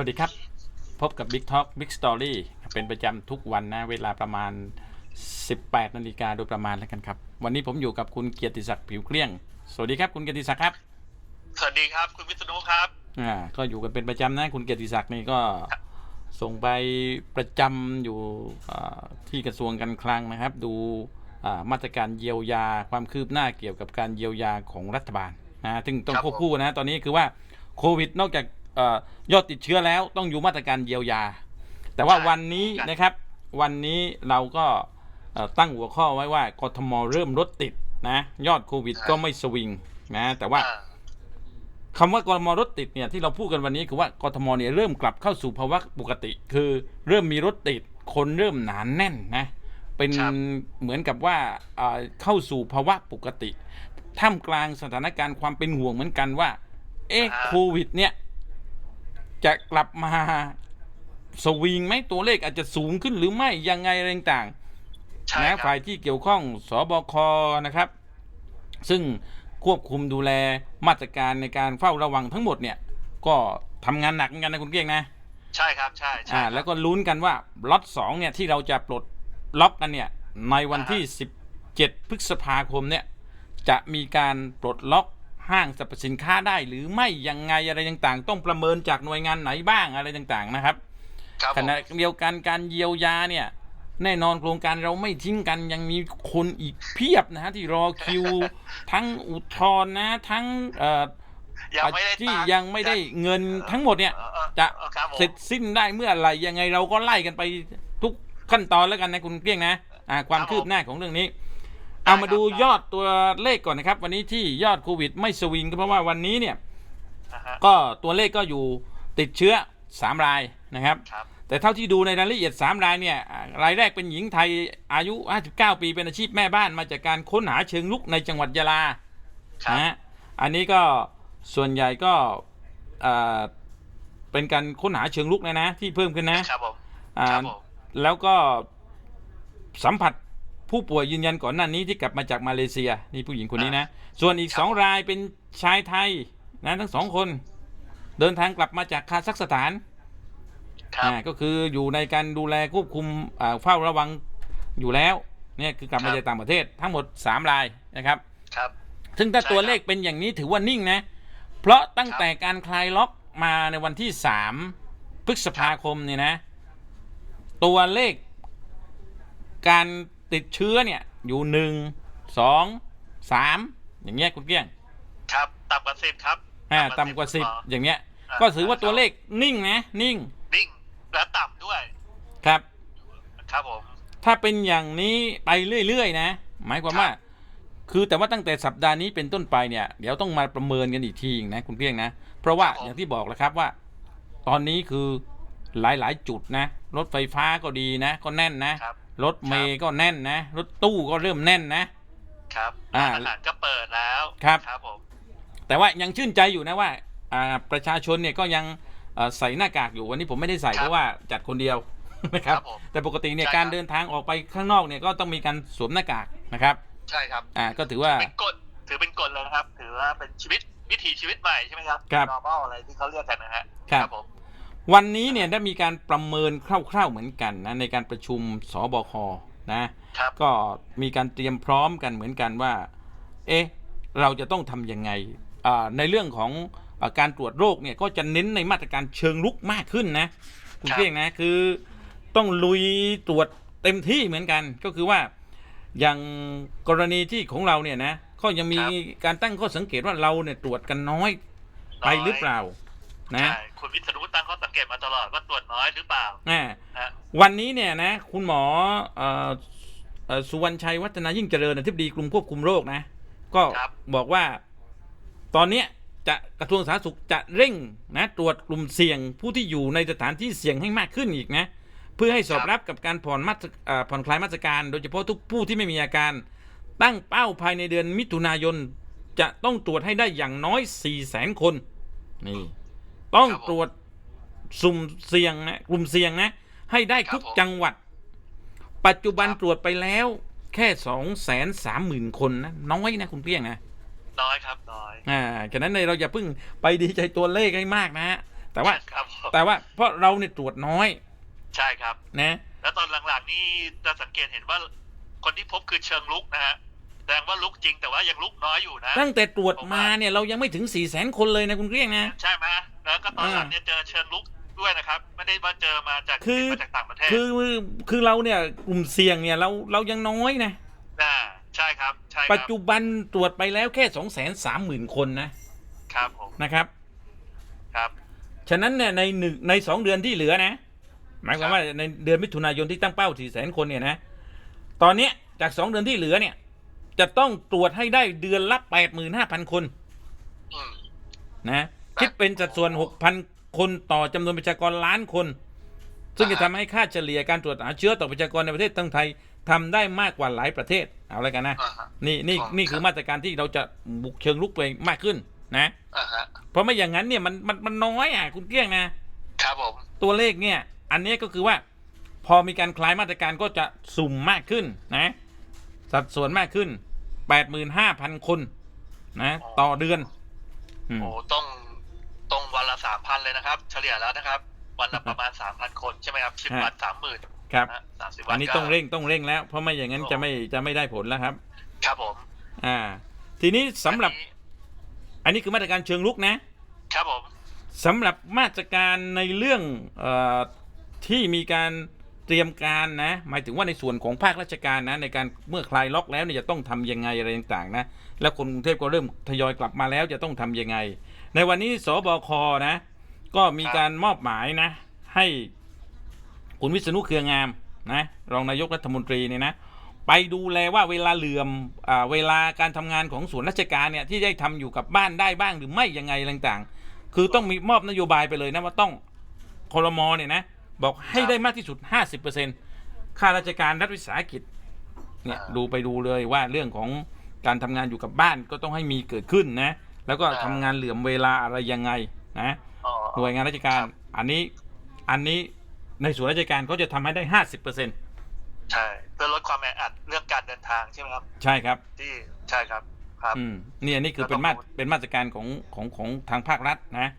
วัสดีครับ พบกับ Big Talk Big Story เป็นประจำทุกวันนะ เวลาประมาณ 18 นาฬิกาโดยประมาณแล้วกันครับ วันนี้ผมอยู่กับคุณเกียรติศักดิ์ผิวเกลี้ยง สวัสดีครับคุณเกียรติศักดิ์ครับ สวัสดีครับคุณวิษณุครับ อ่า ก็อยู่กันเป็นประจำนะ คุณเกียรติศักดิ์นี่ก็ส่งไปประจำอยู่อ่าที่กระทรวงการคลังนะครับ ดูอ่ามาตรการเยียวยาความคืบหน้าเกี่ยวกับการเยียวยาของรัฐบาลนะซึ่งต้องครับควบคู่นะ ตอนนี้คือว่าโควิดนอกจากเออ ยอดติดเชื้อแล้วต้องอยู่มาตรการเยียวยา แต่ว่าวันนี้นะครับ วันนี้เราก็เอ่อตั้งหัวข้อไว้ว่ากทมเริ่มรถติดนะ ยอดโควิดก็ไม่สวิงนะแต่ว่าอ่าคำว่ากรมรถติดเนี่ยที่เราพูดกันวันนี้คือว่ากทมเนี่ยเริ่มกลับเข้าสู่ภาวะปกติ คือเริ่มมีรถติดคนเริ่มหนานแน่นนะเป็นครับเหมือนกับว่าเอ่อเข้าสู่ภาวะปกติท่ามกลางสถานการณ์ความเป็นห่วงเหมือนกันว่า เอ๊ะโควิดเนี่ย จะกลับมาสวิงไหมตัวเลขอาจจะสูงขึ้นหรือไม่ยังไงอะไรต่างใช่ๆนะครับฝ่ายที่เกี่ยวข้องสบคนะครับ ซึ่งควบคุมดูแลมาตรการในการเฝ้าระวังทั้งหมดเนี่ย ก็ทำงานหนักเหมือนกันนะคุณเกียงนะ ใช่ครับใช่ใช่อ่าครับ แล้วก็ลุ้นกันว่าล็อตสองเนี่ยที่เราจะปลดล็อกกันเนี่ยในวันที่ 17 พฤษภาคมเนี่ยจะมีการปลดล็อก ห้างสรรพสินค้าได้หรือไม่ยังไงอะไรต่างๆ ต้องประเมินจากหน่วยงานไหนบ้างอะไรต่างๆนะครับครับขณะเดียวกันการเยียวยาเนี่ยแน่นอนโครงการเราไม่ทิ้งกันยังมีคนอีกเพียบนะฮะที่รอคิว ทั้งอุทธรณ์นะทั้งเอ่อยังไม่ได้ที่ตัค์ยังไม่ได้เงินทั้งหมดเนี่ยออออจะออครับผมเสร็จสิ้นได้เมื่อไหร่ยังไงเราก็ไล่กันไปทุกขั้นตอนแล้วกันนะคุณเกลี้ยงนะอ่าความคืบหน้าของเรื่องนี้ เอามาดูยอดตัวเลขก่อนนะครับ วันนี้ที่ยอดโควิดไม่สวิงก็เพราะว่าวันนี้เนี่ยอ่าฮะก็ตัวเลขก็อยู่ติดเชื้อ 3 รายนะครับ ครับ แต่เท่าที่ดูในรายละเอียด 3 รายเนี่ยอ่ารายแรกเป็นหญิงไทยอายุ 59 ปีเป็นอาชีพแม่บ้านมาจากการค้นหาเชิงลุกในจังหวัดยะลา ครับ นะฮะอันนี้ก็ส่วนใหญ่ก็อ่าเป็นการค้นหาเชิงลุกนะนะที่เพิ่มขึ้นนะครับผม อ่าครับผม แล้วก็สัมผัส ผู้ป่วยยืนยันก่อนหน้านี้ที่กลับมาจากมาเลเซียนี่ผู้หญิงคนนี้นะ ส่วนอีกสองรายเป็นชายไทยนะทั้งสองคน เดินทางกลับมาจากคาซัคสถานครับอ่าก็คืออยู่ในการดูแลควบคุมอ่าเฝ้าระวังอยู่แล้วเนี่ยคือกลับมาจากต่างประเทศทั้งหมด3รายนะครับครับ ซึ่งถ้าใช่ตัวครับเลขเป็นอย่างนี้ถือว่านิ่งนะ เพราะตั้งแต่การคลายล็อกมาในวันที่3พฤษภาคมเนี่ยนะ ตัวเลขการ ติดเชื้อเนี่ยอยู่หนึ่งสองสามอย่างเงี้ยคุณเกี้ยงครับต่ำกว่าสิบครับอ่าต่ำกว่าสิบพออย่างเงี้ยอ่าก็ถือว่าตัวเลขนิ่งนะนิ่ง นิ่งและต่ำด้วย ครับ ครับผมถ้าเป็นอย่างนี้ไปเรื่อยๆนะ หมายความว่า คือแต่ว่าตั้งแต่สัปดาห์นี้เป็นต้นไปเนี่ย เดี๋ยวต้องมาประเมินกันอีกทีนะคุณเพียงนะ เพราะว่าอย่างที่บอกแล้วครับว่า ตอนนี้คือหลายๆ จุดนะ รถไฟฟ้าก็ดีนะ ก็แน่นนะค รับรถเมย์ก็แน่นนะ รถตู้ก็เริ่มแน่นนะ ครับอ่าร้านอาหารก็เปิดแล้วครับ ครับผมแต่ว่ายังชื่นใจอยู่นะว่าอ่าประชาชนเนี่ยก็ยังเอ่อใส่หน้ากากอยู่วันนี้ผมไม่ได้ใส่เพราะว่าจัดคนเดียวนะครับ ผม แต่ปกติเนี่ยใช่การครับเดินทางออกไปข้างนอกเนี่ยก็ต้องมีการสวมหน้ากากนะครับใช่ครับ อ่าก็ถือว่า เป็นกฎถือเป็นกฎเลยนะครับ ถือว่าเป็นชีวิตวิถีชีวิตใหม่ใช่ไหมครับ ครับ normal อะไรที่เขาเรียกกันนะฮะครับ ผม วันนี้เนี่ยได้มีการประเมินคร่าวๆเหมือนกันนะในการประชุมสบคนะครับก็มีการเตรียมพร้อมกันเหมือนกันว่า เอ๊ะเราจะต้องทำยังไงอ่าในเรื่องของอาการตรวจโรคเนี่ยก็จะเน้นในมาตรการเชิงลุกมากขึ้นนะคุณครับเพียงนะคือต้องลุยตรวจเต็มที่เหมือนกันก็คือว่าอย่างกรณีที่ของเราเนี่ยนะก็ยังมีการตั้งข้อสังเกตว่าเราเนี่ยตรวจกันน้อยไปหรือเปล่า นะ ใช่คุณวิษณุตั้งข้อสังเกตมาตลอดว่าตรวจน้อยหรือเปล่า อ่าฮะ วันนี้เนี่ยนะ คุณหมอเอ่อเอ่อสุวรรณชัยวัฒนายิ่งเจริญอธิบดีกรมควบคุมโรคนะ ก็ครับ บอกว่า ตอนเนี้ยจะกระทรวงสาธารณสุขจะเร่งนะ ตรวจกลุ่มเสี่ยงผู้ที่อยู่ในสถานที่เสี่ยงให้มากขึ้นอีกนะ เพื่อให้สอดรับกับการผ่อนมาตรเอ่อผ่อนคลายมาตรการ โดยเฉพาะทุกผู้ที่ไม่มีอาการ ตั้งเป้าภายในเดือนมิถุนายน จะต้องตรวจให้ได้อย่างน้อย4 0 0แสนคน นี่ ต้องครับผม ตรวจสุ่มเสี่ยงนะกลุ่มเสี่ยงนะ ให้ได้ทุกครับผมจังหวัด ปัจจุบันครับ ตรวจไปแล้ว แค่สองแสนสามหมื่นคนนะน้อยนะคุณเพียงนะ น้อยครับน้อยอ่า ฉะนั้นเลยเราอย่าเพิ่งไปดีใจตัวเลขให้มากนะฮะ แต่ว่า ครับผมแต่ว่าเพราะเราเนี่ยตรวจน้อยใช่ครับ นะ แล้วตอนหลังๆนี่จะสังเกตเห็นว่าคนที่พบคือเชิงลุกนะฮะ แสดงว่าลุกจริงแต่ว่ายังลุกน้อยอยู่นะ ตั้งแต่ตรวจมาเนี่ยเรายังไม่ถึง4ี่แสนคนเลยนะคุณเกลี้ยงนะ ใช่ไหมแล้วก็ตอนหลังเนี่ยเจอเชิงลุกด้วยนะครับ ไม่ได้ว่าเจอมาจากคือมาจากต่างประเทศ คือคือเราเนี่ยกลุ่มเสี่ยงเนี่ยเราเรายังน้อยนะอ่าใช่ครับใช่ครับปัจจุบันตรวจไปแล้วแค่2 3 0 0 0 0คนนะครับผมนะครับครับ ฉะนั้นเนี่ยในหนึ่งในสองเดือนที่เหลือนะ หมายความว่าในเดือนมิถุนายนที่ตั้งเป้า4 0 0 0 0 0คนเนี่ยนะ ตอนเนี้ยจากสองเดือนที่เหลือเนี่ย จะต้องตรวจให้ได้เดือนละ85,000คน อืม นะ คิดเป็นสัดส่วน6,000คนต่อจำนวนประชากรล้านคน ซึ่งจะทำให้ค่าเฉลี่ยการตรวจหาเชื้อต่อประชากรในประเทศทั้งไทยทำได้มากกว่าหลายประเทศ เอาอะไรกันนะ อ่าฮะ นี่นี่ครับนี่คือมาตรการที่เราจะบุกเชิงลุกไปมากขึ้นนะ อ่าฮะ เพราะไม่อย่างนั้นเนี่ยมันมันมันน้อยอะคุณเกลี้ยงนะ ครับผม ตัวเลขเนี่ยอันนี้ก็คือว่า พอมีการคลายมาตรการก็จะสุ่มมากขึ้นนะ สัดส่วนมากขึ้น 85,000คนนะต่อเดือนอืมโอ้ต้องต้องวันละสามพันเลยนะครับ เฉลี่ยแล้วนะครับ วันละประมาณสามพันคนใช่ไหมครับสิบฮะวันสามหมื่นครับสามสิบวันอันนี้ก็ต้องเร่งต้องเร่งแล้ว เพราะไม่อย่างนั้นจะไม่จะไม่ได้ผลแล้วครับ ครับผม อ่า ทีนี้สำหรับอันนี้อันนี้คือมาตรการเชิงลุกนะ ครับผมสำหรับมาตรการในเรื่องเออที่มีการ เตรียมการนะ หมายถึงว่าในส่วนของภาคราชการนะ ในการเมื่อคลายล็อกแล้วเนี่ยจะต้องทำยังไงอะไรต่างๆนะ แล้วคนกรุงเทพก็เริ่มทยอยกลับมาแล้วจะต้องทำยังไง ในวันนี้สบคนะ ก็มีการมอบหมายนะ ให้คุณวิษณุเครืองามนะรองนายกรัฐมนตรีเนี่ยนะไปดูแลว่าเวลาเหลื่อมอ่าเวลาการทำงานของส่วนราชการเนี่ยที่ได้ทำอยู่กับบ้านได้บ้างหรือไม่ยังไงต่างๆ คือต้องมีมอบนโยบายไปเลยนะว่าต้องคอรมอเนี่ยนะ บอกให้ได้มากที่สุด 50%ข้าราชการรัฐวิสาหกิจเนี่ยดูไปดูเลยว่าเรื่องของการทำงานอยู่กับบ้านก็ต้องให้มีเกิดขึ้นนะ แล้วก็ทำงานเหลื่อมเวลาอะไรยังไงนะอ๋อหน่วยงานราชการครับอันนี้อันนี้ในส่วนราชการเขาจะทำให้ได้50%ใช่เพื่อลดความแออัดเรื่องการเดินทางใช่ไหมครับ ใช่ครับที่ใช่ครับครับอืมนี่อันนี้คือเป็นมาตรเป็นมาตรการของของของทางภาครัฐนะครับ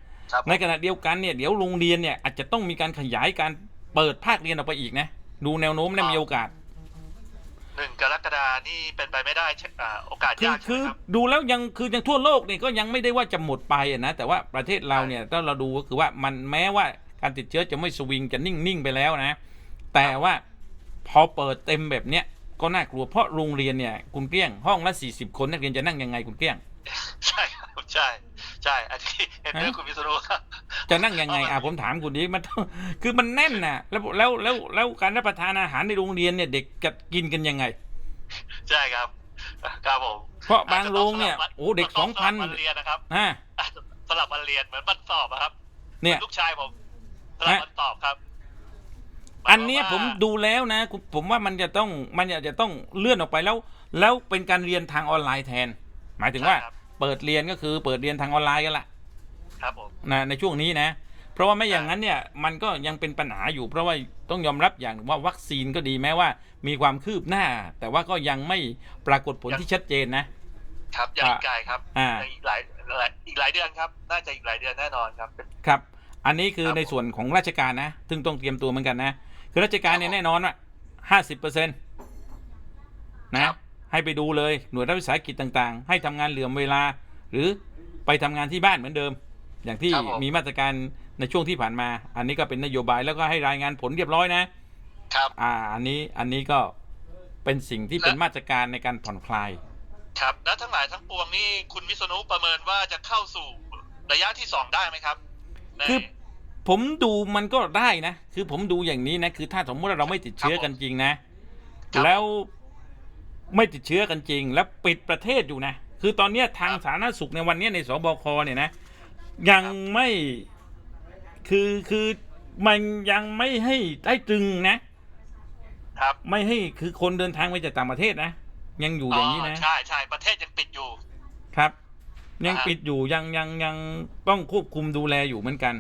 ในขณะเดียวกันเนี่ยเดี๋ยวโรงเรียนเนี่ยอาจจะต้องมีการขยายการเปิดภาคเรียนออกไปอีกนะ ดูแนวโน้มและมีโอกาสหนึ่งกรกฎานี่เป็นไปไม่ได้ใช่อ่าโอกาสคือยากใช่คืไหมอครับดูแล้วยังคือยังทั่วโลกเนี่ยก็ยังไม่ได้ว่าจะหมดไปอะนะแต่ว่าประเทศเราเนี่ยถ้าเราดูก็คือว่ามันแม้ว่าการติดเชื้อจะไม่สวิงจะนิ่งๆไปแล้วนะ แต่ว่าพอเปิดเต็มแบบเนี้ยก็น่ากลัวเพราะโรงเรียนเนี่ยคุณเกลี้ยงห้องละ40คนนักเรียนจะนั่งยังไงคุณเกลี้ยง ใช่ครับ ใช่ใช่อันนี้เห็นด้วยฮะคุณวิศนุครับจะนั่งยังไงเอามาอะผมถามคุณดิมันต้องคือมันแน่นน่ะ แล้วแล้วแล้วแล้วการรับประทานอาหารในโรงเรียนเนี่ย เด็กจะกินกันยังไง ใช่ครับครับผมเพราะบางโรงเนี่ยโอ้เด็กต้สองพันสลับวันเรียนนะครับอ่าสลับวันเรียนเหมือนวันสอบอะครับ เนี่ยลูกชายผมสลับวันสอบครับ อันเนี้ยหายผควมว่าดูแล้วนะคุณผมว่ามันจะต้องมันจะจะต้องเลื่อนออกไปแล้ว แล้วเป็นการเรียนทางออนไลน์แทน หมายถึงว่าใช่ครับ เปิดเรียนก็คือเปิดเรียนทางออนไลน์กันละครับผมนะในช่วงนี้นะ เพราะว่าไม่อย่างนั้นเนี่ยมันก็ยังเป็นปัญหาอยู่ เพราะว่าต้องยอมรับอย่างหนึ่งว่าวัคซีนก็ดีแม้ว่า มีความคืบหน้า แต่ว่าก็ยังไม่ปรากฏผลที่ชัดเจนนะ ครับยังอีกไกลครับอ่ายังอีกหลายหลายอีกหลายเดือนครับ น่าจะอีกหลายเดือนแน่นอนครับเป็นครับ อันนี้คือครับในส่วนของราชการนะซึ่งต้องเตรียมตัวเหมือนกันนะ คือราชการเนี่ยครับผมแน่นอนว่าห้าสิบเปอร์เซ็นต์นะครับ ให้ไปดูเลยหน่วยรัฐวิสาหกิจต่างๆ ให้ทำงานเหลื่อมเวลา หรือไปทำงานที่บ้านเหมือนเดิม อย่างที่ครับผมมีมาตรการในช่วงที่ผ่านมา อันนี้ก็เป็นนโยบายแล้วก็ให้รายงานผลเรียบร้อยนะครับอ่าอันนี้อันนี้ก็เป็นสิ่งที่เป็นและมาตรการในการผ่อนคลายครับ แล้วทั้งหลายทั้งปวงนี่คุณวิษณุประเมินว่าจะเข้าสู่ระยะที่สองได้ไหมครับในคือผมดูมันก็ได้นะ คือผมดูอย่างนี้นะ คือถ้าสมมติว่าเราไม่ติดเชื้อกันจริงนะครับแล้ว ไม่ติดเชื้อกันจริง แล้วปิดประเทศอยู่นะ คือตอนเนี้ยทางครับสาธารณสุขในวันเนี้ยในสบคเนี่ยนะ ยังครับไม่คือคือมันยังไม่ให้ได้ตรึงนะ ครับไม่ให้คือคนเดินทางไปจากต่างประเทศนะ ยังอยู่อย่างนี้นะ ใช่ใช่ประเทศยังปิดอยู่ ครับ ยังอ่าฮะปิดอยู่ยังยังยังต้องควบคุมดูแลอยู่เหมือนกัน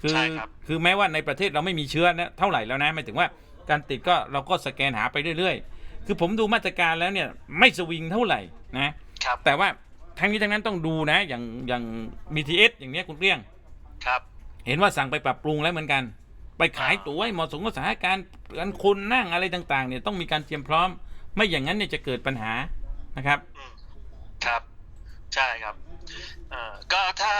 คือใช่ครับ คือแม้ว่าในประเทศเราไม่มีเชื้อนะเท่าไหร่แล้วนะหมายถึงว่าการติดก็เราก็สแกนหาไปเรื่อยๆ คือผมดูมาตรการแล้วเนี่ยไม่สวิงเท่าไหร่นะครับ แต่ว่าทั้งนี้ทั้งนั้นต้องดูนะอย่างอย่าง BTS อย่างเนี้ยคุณเกลี้ยง ครับ เห็นว่าสั่งไปปรับปรุงแล้วเหมือนกัน ไปขายตั๋วให้เหมาะสมกับสถานการณ์การคนนั่งอะไรต่างๆเนี่ยต้องมีการเตรียมพร้อม ไม่อย่างนั้นเนี่ยจะเกิดปัญหานะครับ อืมครับ ใช่ครับเอ่อ ก็ถ้า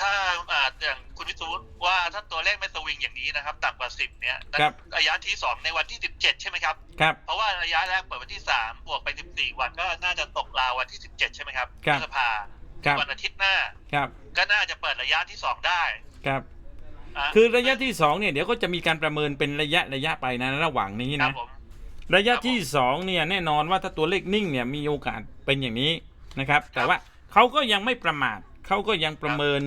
ถ้าอ่าอย่างคุณวิสุทธ์ว่าถ้าตัวเลขไม่สวิงอย่างนี้นะครับต่ำกว่าสิบเนี่ยครับระยะที่สองในวันที่สิบเจ็ดใช่ไหมครับครับ เพราะว่าระยะแรกเปิดวันที่สามบวกไปสิบสี่วันก็น่าจะตกราววันที่สิบเจ็ดใช่ไหมครับครับพฤษภาครับวันอาทิตย์หน้าครับ ก็น่าจะเปิดระยะที่สองได้ครับะคือระยะที่สองเนี่ยเดี๋ยวก็จะมีการประเมินเป็นระยะระยะไปนะระหว่างนี้ครันะบผมระยะครับที่สองเนี่ยแน่นอนว่าถ้าตัวเลขนิ่งเนี่ยมีโอกาสเป็นอย่างนี้นะครับ แต่ว่าเขาก็ยังไม่ประมาท เขาก็ยังประเมิน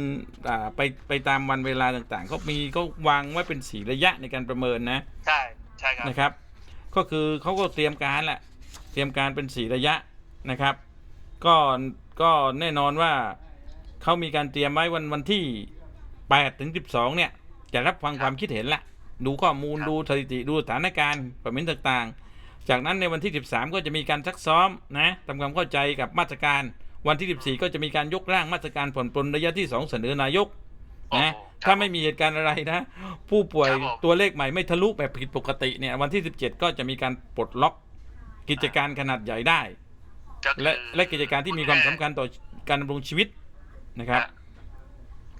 อ่าไปไปตามวันเวลาต่างๆเขามีก็วางไว้เป็นสีระยะในการประเมินนะใช่ใช่ครับนะครับ ก็คือเขาก็เตรียมการแหละเตรียมการเป็นสีระยะนะครับ ก็ก็แน่นอนว่าเขามีการเตรียมไว้วันวันที่8ถึง12เนี่ย จะรับฟังความคิดเห็นละดูข้อมูลดูสถิติดูสถานการณ์ประเมินต่างๆ จากนั้นในวันที่ 13 ก็จะมีการซักซ้อมนะทำความเข้าใจกับมาตรการ วันที่ 14 ก็จะมีการยกร่างมาตรการผ่อนปลนระยะที่ 2 เสนอนายกนะโอ้โหถ้าไม่มีเหตุการณ์อะไรนะ ผู้ป่วยครับผมตัวเลขใหม่ไม่ทะลุแบบผิดปกติเนี่ยวันที่ 17 ก็จะมีการปลดล็อกกิจการขนาดใหญ่ได้ก็คือและและกิจการที่มีความสำคัญต่อการดำรงชีวิตนะครับ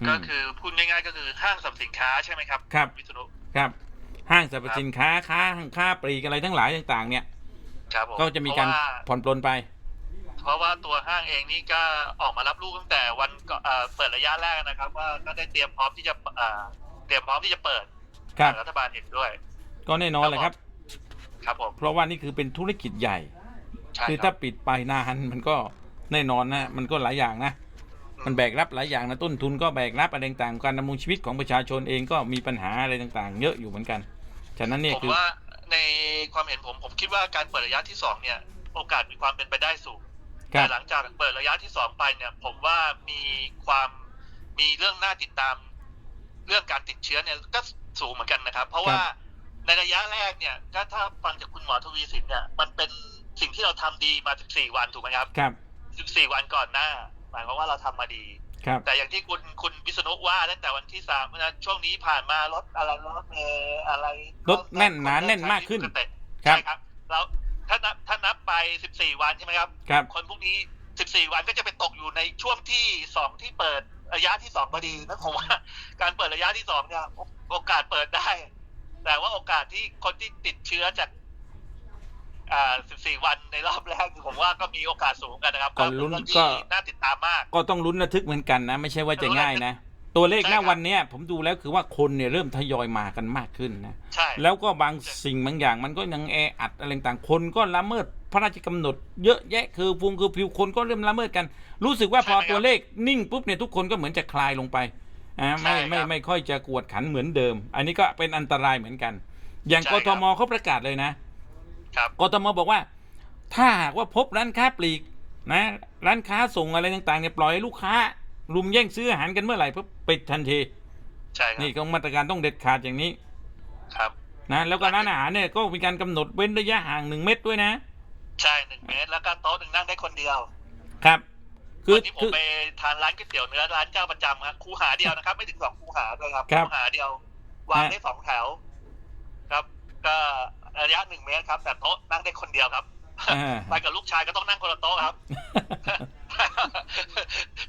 ก็อืมคือพูดง่ายๆก็คือห้างสรรพสินค้าใช่ไหมครับครับวิษณุครับห้างสรรพสินค้าค้าห้างค้าปลีกอะไรทั้งหลายต่าง ๆ เนี่ยครับผมก็จะมีการเพว่ผ่อนปลนไป เพราะว่าตัวห้างเองนี่ก็ออกมารับลูกตั้งแต่วันก่อนเอ่อเปิดระยะแรกนะครับ ว่าก็ได้เตรียมพร้อมที่จะเอ่อเตรียมพร้อมที่จะเปิดครับรัฐบาลเห็นด้วย ก็แน่นอนเลยครับ ครับผมเพราะว่านี่คือเป็นธุรกิจใหญ่ใช่คือคถ้ารับปิดไปนานมันก็แน่นอนนะมันก็หลายอย่างนะมันแบกรับหลายอย่างนะต้นทุนก็แบกรับอะไรต่างๆการดำรงชีวิตของประชาชนเองก็มีปัญหาอะไรต่างๆ เยอะอยู่เหมือนกัน ฉะนั้นเนี่ยผมคือว่าในความเห็นผมผมคิดว่าการเปิดระยะที่สองเนี่ย โอกาสมีความเป็นไปได้สูงครั แต่บหลังจากเปิดระยะที่สองไปเนี่ย ผมว่ามีความมีเรื่องน่าติดตาม เรื่องการติดเชื้อเนี่ยก็สูงเหมือนกันนะครับ เพราะว่าในระยะแรกเนี่ยก็ถ้าฟังจากคุณหมอทวีสินเนี่ย มันเป็นสิ่งที่เราทำดีมา 14 วันถูกไหมครับ ครับ 14 วันก่อนหน้า หมายความว่าเราทำมาดี ครับ แต่อย่างที่คุณคุณวิษณุว่าตั้งแต่วันที่สามนะช่วงนี้ผ่านมารถอะไรรถเมล์อะไรรถแน่นหนาแน่นมากขึ้นคครับใช่ครับ แล้ว ถ้านับถ้านับไป 14 วันใช่ไหมครับ ครับ คนพวกนี้ 14 วันก็จะไปตกอยู่ในช่วงที่สองที่เปิดระยะที่สองพอดีนั่นผมว่าการเปิดระยะที่สองเนี่ยโอโอกาสเปิดได้ แต่ว่าโอกาสที่คนที่ติดเชื้อจากอ่า14 วันในรอบแรกผมว่าก็มีโอกาสสูงกันนะครับก็ลุ้นเป็นเรื่องก็ที่น่าติดตามมาก ก็ต้องลุ้นระทึกเหมือนกันนะ ไม่ใช่ว่าจะง่ายนะ ตัวเลขใช่ณครับวันเนี้ยผมดูแล้วคือว่าคนเนี่ยเริ่มทยอยมากันมากขึ้นนะใช่แล้วก็บางสิ่งบางอย่างมันก็ยังแออัดอะไรต่างคนก็ละเมิดพระราชกำหนดเยอะแยะคือฟงคือผิวคนก็เริ่มละเมิดกัน รู้สึกว่าพอตัวเลขนิ่งปุ๊บเนี่ยทุกคนก็เหมือนจะคลายลงไปอ่าไม่ไม่ไม่ค่อยจะกวดขันเหมือนเดิม อันนี้ก็เป็นอันตรายเหมือนกัน อย่างกทมเขาประกาศเลยนะครับกทมบอกว่า ถ้าหากว่าพบร้านค้าปลีกนะ ร้านค้าส่งอะไรต่างๆเนี่ยปล่อยให้ลูกค้า รุมแย่งซื้ออาหารกันเมื่อไหร่ปุ๊บปิดทันที ใช่ครับนี่ก็มาตรการต้องเด็ดขาดอย่างนี้ครับ นะแล้วก็ร้านอาหารเนี่ยก็มีการกำหนดเว้นระยะห่างหนึ่งเมตรด้วยนะ ใช่หนึ่งเมตร แล้วก็โต๊ะหนึ่งนั่งได้คนเดียว ครับคือวันนี้ผมคือไปทานร้านก๋วยเตี๋ยวเนื้อร้านเจ้าประจำครับคูหาเดียวนะครับ ไม่ถึงสองคูหาด้วยครับครับคูหาเดียว วางฮะได้สองแถว ครับ ก็ระยะหนึ่งเมตรครับ แต่โต๊ะนั่งได้คนเดียวครับอ่าไปกับลูกชายก็ต้องนั่งคนละโต๊ะครับ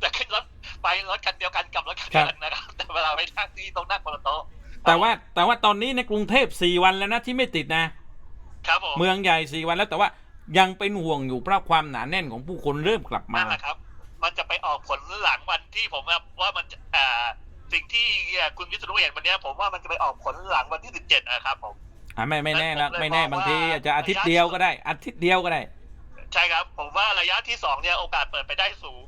แต่ขึ้นรถไปรถคันเดียวกันกับรถคันเดียวกันนะครับ แต่เวลาไปนั่งที่ต้องนั่งคนละโต๊ะแต่ว่าแต่ว่าตอนนี้ในกรุงเทพสี่วันแล้วนะที่ไม่ติดนะ ครับผมเมืองใหญ่สี่วันแล้วแต่ว่ายังเป็นห่วงอยู่เพราะความหนาแน่นของผู้คนเริ่มกลับมานั่นแหละครับ มันจะไปออกผลหลังวันที่ผมว่าว่ามันจะอ่าสิ่งที่คุณวิศนุเห็นวันเนี้ยผมว่ามันจะไปออกผลหลังวันที่สิบเจ็ดนะครับผม อ่าไม่ไม่แน่นะผมเลยไม่แน่มองว่าบางทีอาจจะอาทิตย์เดียวก็ได้อาทิตย์เดียวก็ได้ ใช่ครับ ผมว่าระยะที่สองเนี่ยโอกาสเปิดไปได้สูง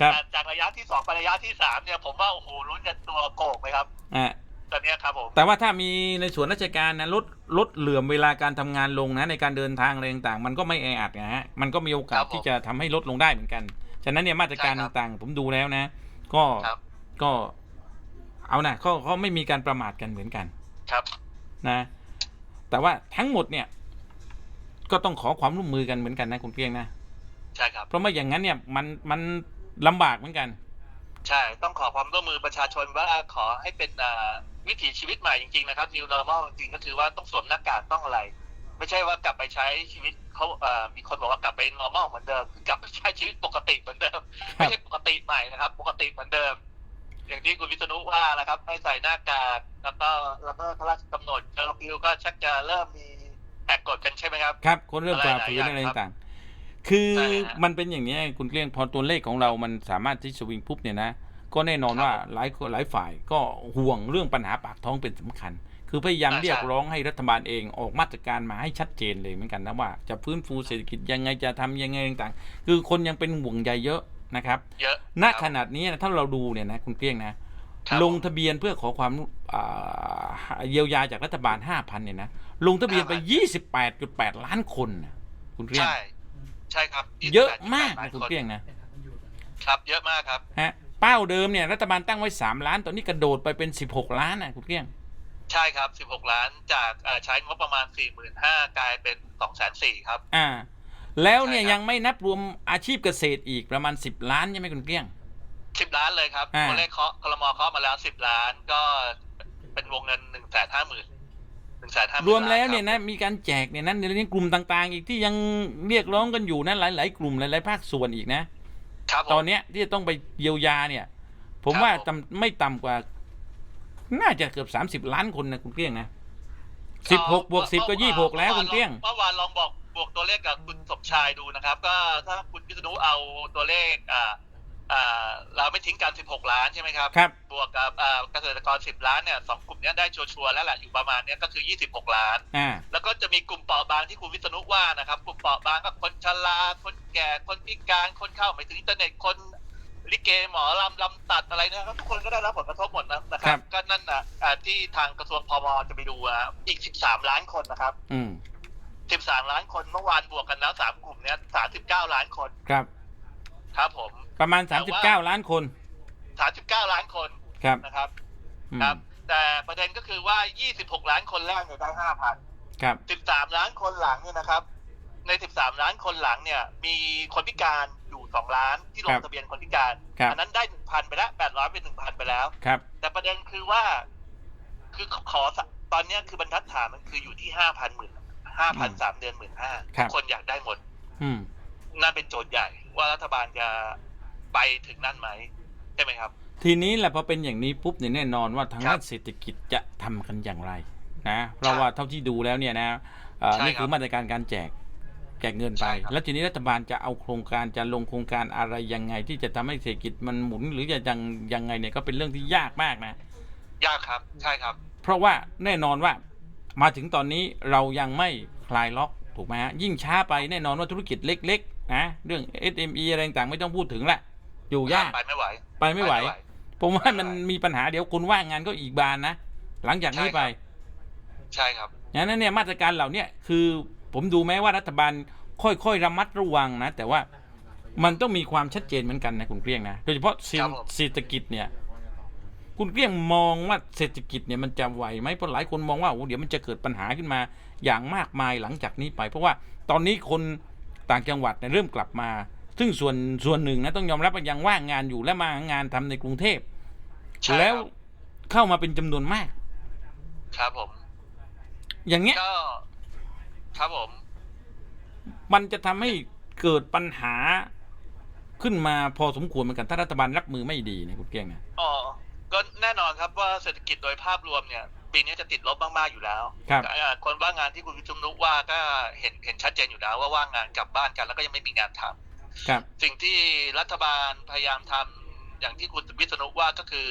ครับแต่จากระยะที่สองไประยะที่สามเนี่ยผมว่าโอ้โหลุ้นกันตัวโกกไหมครับอ่าตอนเนี้ยครับผมแต่ว่าถ้ามีในส่วนราชการนะลดลดเหลื่อมเวลาการทำงานลงนะในการเดินทางอะไรต่างๆ มันก็ไม่แออัดนะฮะมันก็มีโอกาสที่จะทำให้ลดลงได้เหมือนกันฉะนั้นเนี่ยมาตรการต่างๆ ผมดูแล้วนะ ก็ครับก็เอานะเขาเขาไม่มีการประมาทกันเหมือนกันครับนะ แต่ว่าทั้งหมดเนี่ย ก็ต้องขอความร่วมมือกันเหมือนกันนะคุณเพียงนะใช่ครับ เพราะไม่อย่างนั้นเนี่ยมันมันลำบากเหมือนกัน ใช่ต้องขอความร่วมมือประชาชนว่าขอให้เป็นอ่าวิถีชีวิตใหม่จริงๆนะครับ new normal จริงๆก็คือว่าต้องสวมหน้ากากต้องอะไร ไม่ใช่ว่ากลับไปใช้ชีวิตเขาเอ่อมีคนบอกว่ากลับไป normal เหมือนเดิมคือกลับไปใช้ชีวิตปกติเหมือนเดิมไม่ใช่ปกติใหม่นะครับ ปกติเหมือนเดิม อย่างที่คุณวิษณุว่านะครับให้ใส่หน้ากากแล้วก็แล้วก็พระราชกำหนดเคอร์ฟิวก็ชักจะเริ่มมี แหกกฎกันใช่ไหมครับ ครับ คนเริ่มฝ่าอะไรหลายฝืนอย่างอะไรครับต่างๆ คือใช่ฮะมันเป็นอย่างนี้ยคุณเกลี้ยงพอตัวเลขของเรามันสามารถที่สวิงปุ๊บเนี่ยนะ ก็แน่นอนครับว่าหลายคนหลายฝ่ายก็ห่วงเรื่องปัญหาปากท้องเป็นสำคัญ คือพยายามอ่าใช่เรียกร้องให้รัฐบาลเองออกมาตรการมาให้ชัดเจนเลยเหมือนกันนะว่า จะฟื้นฟูเศรษฐกิจยังไงจะทำยังไงต่างๆ คือคนยังเป็นห่วงใยเยอะนะครับเยอะณครับขนาดนี้นะถ้าเราดูเนี่ยนะคุณเกลี้ยงนะครับ ลงทะเบียนเพื่อขอความอ่าเยียวยาจากรัฐบาล5,000เนี่ยนะลงทะเบียนไป28.8ล้านคนนะคุณเกลี้ยงใช่ ใช่ครับเยอะมากล้นะนคุณคนเกลี้ยงนะครับ เยอะมากครับฮะเป้าเดิมเนี่ยรัฐบาลตั้งไว้3ล้านตอนนี้กระโดดไปเป็น16ล้านนะคุณเกลี้ยง ใช่ครับ16ล้านจากเอ่อใช้งบประมาณ45,000กลายเป็น204,000ครับ อ่า แล้วเนี่ยใช่ครับยังไม่นับรวมอาชีพเกษตรอีกประมาณ10ล้านใช่ไหมคุณเกลี้ยง 10ล้านเลยครับอ่า ตัวเลขเคาะคลมเคาะมาแล้ว10ล้าน ก็เป็นวงเงิน1 5 0 0 0 0 1 5 0 0 0 0รวมแล้วเนี่ยนะมีการแจกเนี่ยนะในเรื่องกลุ่มต่างๆ อีกที่ยังเรียกร้องกันอยู่นะหลาย ๆ กลุ่มหลายๆภาคส่วนอีกนะ ครับผม ตอนเนี้ยที่จะต้องไปเยียวยาเนี่ย ผมครับว่าผม ต่ำไม่ต่ำกว่า น่าจะเกือบสามสิบล้านคนนะคุณเกลี้ยงนะสิบหกบวกสิบก็ยี่หกแล้วคุณเกลี้ยง เมื่อวานลองบอกบวกตัวเลขกับคุณสมชายดูนะครับ ก็ถ้าคุณพิษณุเอาตัวเลขอ่าอ่า เราไม่ทิ้งกัน16 ล้านใช่ไหมครับครับบวกกับอ่าเกษตรกร 10 ล้านเนี่ยสองกลุ่มเนี้ยได้ชัวร์ๆแล้วแหละอยู่ประมาณเนี้ยก็คือ 26 ล้านอ่าแล้วก็จะมีกลุ่มเปราะบางที่คุณวิษณุว่านะครับ กลุ่มเปราะบางก็คนชราคนแก่คนพิการคนเข้าไม่ถึงอินเทอร์เน็ตคนลิเกหมอลำลำตัดอะไรนะครับทุกคนก็ได้รับผลกระทบหมดนะนะคครัรับบก็นั่นนะอ่าที่ทางกระทรวงพมจะไปดูอะอีก 13 ล้านคนนะครับ อืม13 ล้านคนเมื่อวานบวกกันแล้วสามกลุ่มเนี้ย39 ล้านคนครับ ครับผม ประมาณ แต่สามสิบว่าเก้าล้านคน 39 ล้านคนครับนะครับ อืมครับ แต่ประเด็นก็คือว่า 26 ล้านคนแรกเนี่ยได้ 5,000 ครับ 13 ล้านคนหลังเนี่ยนะครับ ใน 13 ล้านคนหลังเนี่ย มีคนพิการอยู่ 2 ล้านที่ลครังบทะเบียนคนพิการ ครับ อันั้นได้ 1,000 ไปแล้ว 800 เป็น 1,000 ไปแล้ว ครับ แต่ประเด็นคือว่า คือขอตอนเนี้ยคือบรรทัดฐานมันคืออยู่ที่ 5,000หมื่น5,000สามเดือนหมื่นห้าครับ คนอยากได้หมด อืม นั่นเป็นโจทย์ใหญ่ ว่ารัฐบาลจะไปถึงนั่นไหมใช่ไหมครับ ทีนี้แหละพอเป็นอย่างนี้ปุ๊บเนี่ยแน่นอนว่าทางครับด้านเศรษฐกิจจะทำกันอย่างไรนะเพราะว่าเท่าที่ดูแล้วเนี่ยนะเอ่อใช่นี่คือครับมาตรการการแจกแจกเงินไปใช่ครับแล้วทีนี้รัฐบาลจะเอาโครงการจะลงโครงการอะไรยังไง ที่จะทำให้เศรษฐกิจมันหมุนหรือจะยังยังไงเนี่ยก็เป็นเรื่องที่ยากมากนะ ยากครับใช่ครับ เพราะว่าแน่นอนว่ามาถึงตอนนี้เรายังไม่คลายล็อกถูกไหมฮะยิ่งช้าไปแน่นอนว่าธุรกิจเล็ก ๆ นะเรื่อง SME อะไรต่างๆไม่ต้องพูดถึงละอยู่ยากไปไม่ไหว ไปไม่ไหว ผมว่าไม่ไหวมันมีปัญหาเดี๋ยวคนว่างงานก็อีกบานนะ หลังจากนี้ไป ใช่ครับอย่างนั้นเนี่ยมาตรการเหล่าเนี้ยคือผมดูแม้ว่ารัฐบาลค่อยๆระมัดระวังนะ แต่ว่ามันต้องมีความชัดเจนเหมือนกันนะคุณเกลี้ยงนะโดยเฉพาะเศรษครับผมเศรษฐกิจเนี่ย คุณเกลี้ยงมองว่าเศรษฐกิจเนี่ยมันจะไหวไหมเพราะหลายคนมองว่าโอ้เดี๋ยวมันจะเกิดปัญหาขึ้นมาอย่างมากมายหลังจากนี้ไป เพราะว่าตอนนี้คน ต่างจังหวัดเนี่ยเริ่มกลับมา ซึ่งส่วนส่วนหนึ่งนะต้องยอมรับว่ายังว่างงานอยู่และมาหางานทำในกรุงเทพใช่แล้วครับเข้ามาเป็นจำนวนมาก ครับผม อย่างเงี้ยก็ครับผม มันจะทำให้เกิดปัญหาขึ้นมาพอสมควรเหมือนกันถ้ารัฐบาลรับมือไม่ดีนะคุณเกี้ยงนะอ๋อก็แน่นอนครับว่าเศรษฐกิจโดยภาพรวมเนี่ย ปีนี้จะติดลบมากๆอยู่แล้วครับเอ่อคนว่างงานที่คุณวิชุมนุว่าก็เห็นเห็นชัดเจนอยู่แล้วว่าว่างงานกลับบ้านกันแล้วก็ยังไม่มีงานทำครับ สิ่งที่รัฐบาลพยายามทำอย่างที่คุณวิษณุว่าก็คือ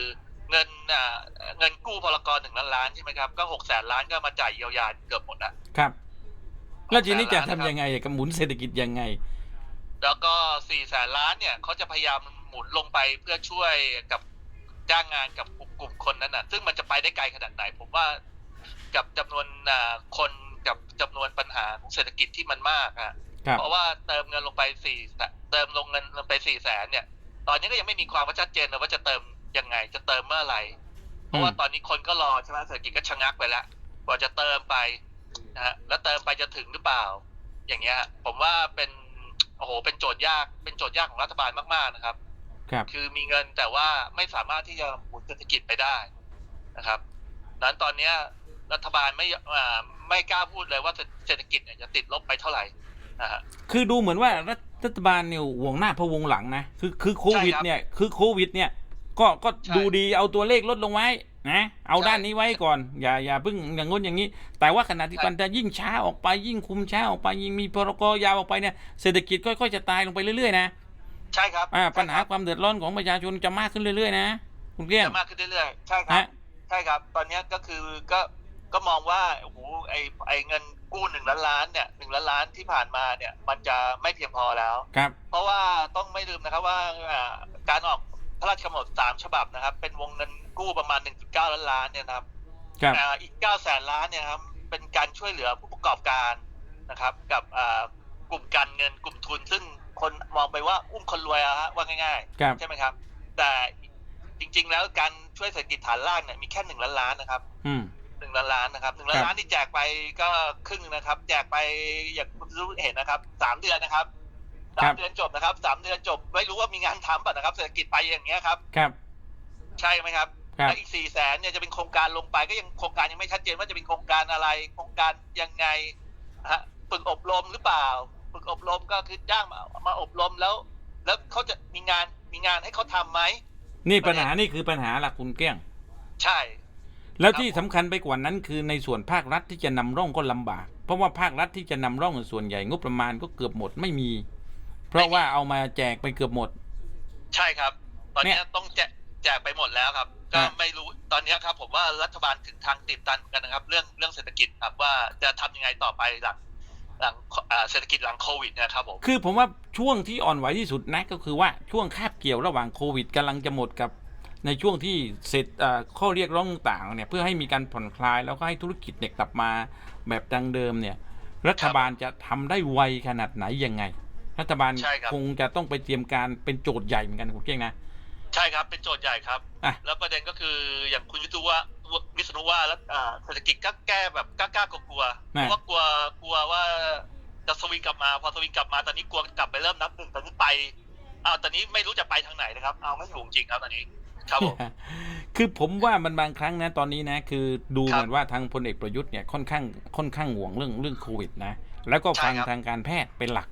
เงินอ่าเงินกู้พลกรหนึ่งล้านล้านใช่ไหมครับก็หกแสนล้านก็มาจ่ายเยียวยาเกือบหมดแล้วครับ แล้วทีนี้จะแสนล้านนะครับทำยังไงกับหมุนเศรษฐกิจยังไง แล้วก็สี่แสนล้านเนี่ยเขาจะพยายามหมุนลงไปเพื่อช่วยกับ จ้างงานกับกลุ่มกลุ่มคนนั้นน่ะซึ่งมันจะไปได้ไกลขนาดไหน ผมว่ากับจำนวนอ่าคนกับจำนวนปัญหาของเศรษฐกิจที่มันมากอะครับเพราะว่าเติมเงินลงไปสี่เติมลงเงินลงไปสี่แสนเนี่ย ตอนนี้ก็ยังไม่มีความชัดเจนเลยว่าจะเติมยังไง จะเติมเมื่อไหร่เพราะว่าตอนนี้คนก็รอใช่ไหมเศรษฐกิจก็ชะงักไปแล้วว่าจะเติมไปนะฮะแล้วเติมไปจะถึงหรือเปล่า อย่างเงี้ย ผมว่าเป็นโอ้โหเป็นโจทย์ยากเป็นโจทย์ยากของรัฐบาลมากๆนะครับ ครับ คือมีเงินแต่ว่าไม่สามารถที่จะหมุนเศรษฐกิจไปได้นะครับดังนั้นตอนเนี้ยรัฐบาลไม่อ่าไม่กล้าพูดเลยว่าเศรษฐกิจเนี่ยจะติดลบไปเท่าไหร่นะฮะคือดูเหมือนว่ารัฐรัฐบาลเนี่ยห่วงหน้าพะวงหลังนะคือคือโควิดใช่ครับเนี่ยคือโควิดเนี่ยก็ก็ใช่ดูดีเอาตัวเลขลดลงไว้นะเอาใช่ด้านนี้ไว้ก่อน อย่าอย่าเพิ่งอย่างงนอย่างนี้ แต่ว่าขณะที่ใช่มันจะยิ่งช้าออกไปยิ่งคุมช้าออกไปยิ่งมีพรกยาวออกไปเนี่ยเศรษฐกิจค่อยๆจะตายลงไปเรื่อยๆนะ ใช่ครับอ่าปัญหาใช่ครับความเดือดร้อนของประชาชนจะมากขึ้นเรื่อยๆนะคุณเกลี้ยงจะมากขึ้นเรื่อยๆใช่ครับฮะใช่ครับ ตอนเนี้ยก็คือก็ก็มองว่าโอ้โหไอไอเงินกู้หนึ่งล้านล้านเนี่ยหนึ่งล้านล้านที่ผ่านมาเนี่ย มันจะไม่เพียงพอแล้วครับ เพราะว่าต้องไม่ลืมนะครับว่าอ่าการออกพระราชกำหนดสามฉบับนะครับ เป็นวงเงินกู้ประมาณ1.9ล้านล้านเนี่ยนะครับครับอ่าอีก9แสนล้านเนี่ยครับเป็นการช่วยเหลือผู้ประกอบการนะครับ กับอ่ากลุ่มการเงินกลุ่มทุนซึ่ง คนมองไปว่าอุ้มคนรวยอะฮะว่าง่ายครับ ๆ ใช่ไหมครับ แต่จริงๆแล้วการช่วยเศรษฐกิจฐานล่างเนี่ยมีแค่หนึ่งล้านล้านนะครับอืม หนึ่งล้านล้านนะครับหนึ่งล้าครันบ ล้านที่แจกไปก็ครึ่งหนึ่งนะครับ แจกไปอย่างคุณรู้เห็นนะครับสามเดือนนะครับสามเดือนจบนะครับสามเดือนจบ ไม่รู้ว่ามีงานทำป่ะนะครับ เศรษฐกิจไปอย่างเงี้ยครับ ครับใช่ไหมครับครับแล้วอีกสี่แสนเนี่ยจะเป็นโครงการลงไปก็ยังโครงการยังไม่ชัดเจนว่าจะเป็นโครงการอะไร โครงการยังไงฮะฝึกอบรมหรือเปล่า ฝึกอบรมก็คือจ้างมามาอบรมแล้ว แล้วเขาจะมีงานมีงานให้เขาทำไหม นี่ปัญหานี่คือปัญหาหลักคุณเกลี้ยง ใช่ แล้วครับที่สำคัญไปกว่านั้นคือในส่วนภาครัฐที่จะนำร่องก็ลำบาก เพราะว่าภาครัฐที่จะนำร่องส่วนใหญ่งบประมาณก็เกือบหมดไม่มี เพราะว่าเอามาแจกไปเกือบหมด ใช่ครับ ตอนเนี้ยเนี่ยต้องแจกแจกไปหมดแล้วครับ ก็ฮะไม่รู้ตอนเนี้ยครับ ผมว่ารัฐบาลถึงทางติดตันกันนะครับ เรื่องเรื่องเศรษฐกิจครับว่าจะทำยังไงต่อไปหลัง หลังอ่าเศรษฐกิจหลังโควิดเนะครับผมคือผมว่าช่วงที่อ่อนไหวที่สุดนะก็คือว่าช่วงคาบเกี่ยวระหว่างโควิดกำลังจะหมดกับในช่วงที่เสร็จเอ่อข้อเรียกร้องต่างๆเนี่ยเพื่อให้มีการผ่อนคลายแล้วก็ให้ธุรกิจเนี่ยกลับมาแบบดังเดิมเนี่ย รัฐบาลจะทำได้ไวขนาดไหนยังไง รัฐบาลใช่ครับคงจะต้องไปเตรียมการเป็นโจทย์ใหญ่เหมือนกันคุณเก้งนะ ใช่ครับเป็นโจทย์ใหญ่ครับ อะ แล้วประเด็นก็คืออย่างคุณวิศนุว่าวิษณุว่าแล้วอ่าเศรษฐกิจก็แก้แบบกล้าๆกลัวๆเพนะราะว่ากลัวกลัวว่าจะสวิงกลับมา พอสวิงกลับมาตอนนี้กลัวกลับไปเริ่มนับหนึ่งตอนนี้ไปอ้าวตอนนี้ไม่รู้จะไปทางไหนนะครับ เอาไม่ถูกจริงครับตอนนี้ ครับผม คือผมว่ามันบางครั้งนะตอนนี้นะ คือดูครับเหมือนว่าทางพลเอกประยุทธ์เนี่ยค่อนข้างค่อนข้างห่วงเรื่องเรื่องโควิดนะ แล้วก็ฟังใช่ครับ ทางการแพทย์เป็นหลัก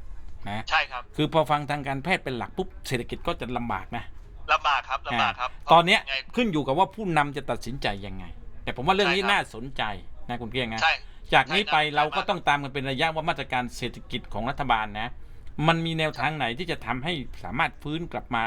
นะ ใช่ครับ คือพอฟังทางการแพทย์เป็นหลักปุ๊บเศรษฐกิจก็จะลำบากนะ ลำบากครับลำบากครับตอนเนี้ยยังไงขึ้นอยู่กับว่าผู้นำจะตัดสินใจยังไง แต่ผมว่าเรื่องนี้ใช่ครับน่าสนใจนะคุณเกียงนะใช่จากนี้ไปใช่ครับเราก็ต้องตามกันเป็นระยะว่ามาตรการเศรษฐกิจของรัฐบาลนะ มันมีแนวทางไหนที่จะทำให้สามารถฟื้นกลับมา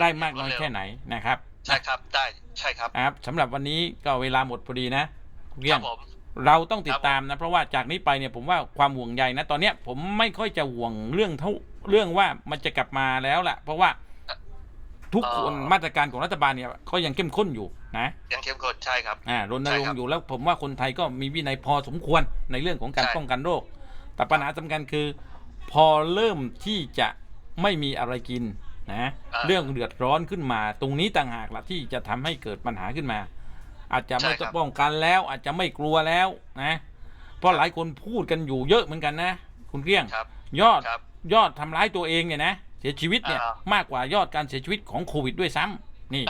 ได้มากน้อยแค่ไหนนะครับ ใช่ครับได้ใช่ครับครับสำหรับวันนี้ก็เวลาหมดพอดีนะคุณเกีคยรังบผมเราต้องติดตามนะ เพราะว่าจากนี้ไปเนี่ยผมว่าความห่วงใยนะ ตอนเนี้ยผมไม่ค่อยจะห่วงเรื่องเท่าเรื่องว่ามันจะกลับมาแล้วล่ะ เพราะว่า ทุกคนเอ่อมาตรการของรัฐบาลเนี่ยก็ยังเข้มข้นอยู่นะยังเข้มข้นใช่ครับอ่ารณใช่รงครับค์อยู่แล้วผมว่าคนไทยก็มีวินัยพอสมควรในเรื่องของการใช่ป้องกันโรค แต่ปัญหาสำคัญคือ พอเริ่มที่จะไม่มีอะไรกินนะเรื่องเดือดร้อนขึ้นมา ตรงนี้ต่างหากละที่จะทำให้เกิดปัญหาขึ้นมา อาจจะไม่ต้องป้องกันแล้ว อาจจะไม่กลัวแล้วนะเพราะหลายคนพูดกันอยู่เยอะเหมือนกันนะ คุณเกลี้ยงครับยอดครับยอดทำร้ายตัวเองเนี่ยนะ เสียชีวิตเนี่ยอ่ามากกว่ายอดการเสียชีวิตของโควิดด้วยซ้ำนี่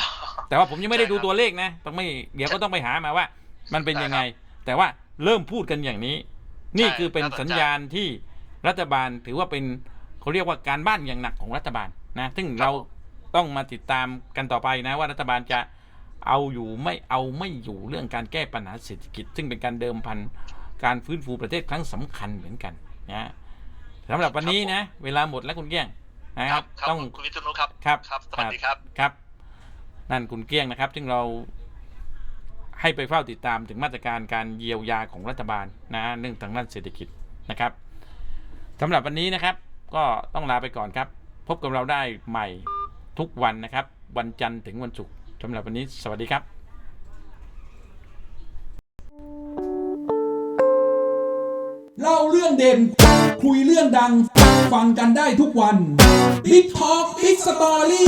แต่ว่าผมยังไม่ได้ดูใช่ครับตัวเลขนะต้องไม่เดี๋ยวก็ต้องไปหามาว่า มันเป็นใช่ยังไงครับแต่ว่าเริ่มพูดกันอย่างนี้ นี่ใช่คือเป็นน่าสนใจ สัญญาณที่รัฐบาลถือว่าเป็นเขาเรียกว่าการบ้านอย่างหนักของรัฐบาลนะซึ่งเราต้องมาติดตามกันต่อไปนะว่ารัฐบาลจะเอาอยู่ไม่เอาไม่อยู่เรื่องการแก้ปัญหาเศรษฐกิจ ซึ่งเป็นการเดิมพันการฟื้นฟูประเทศครั้งสำคัญเหมือนกันนะสำหรับวันนี้นะ เวลาหมดแล้วคุณเกี้ยง นะคครัรับบครับ ต้องคุณวิษณุครับครับครับสวัสดีครับครับ นั่นคุณเกี้ยงนะครับ ซึ่งเราให้ไปเฝ้าติดตามถึงมาตรการการเยียวยาของรัฐบาลนะเรื่องทางด้านเศรษฐกิจนะครับสำหรับวันนี้นะครับ ก็ต้องลาไปก่อนครับ พบกับเราได้ใหม่ทุกวันนะครับ วันจันทร์ถึงวันศุกร์สำหรับวันนี้ สวัสดีครับเล่าเรื่องเด่น คุยเรื่องดัง ฟังกันได้ทุกวัน Big Talk Big Story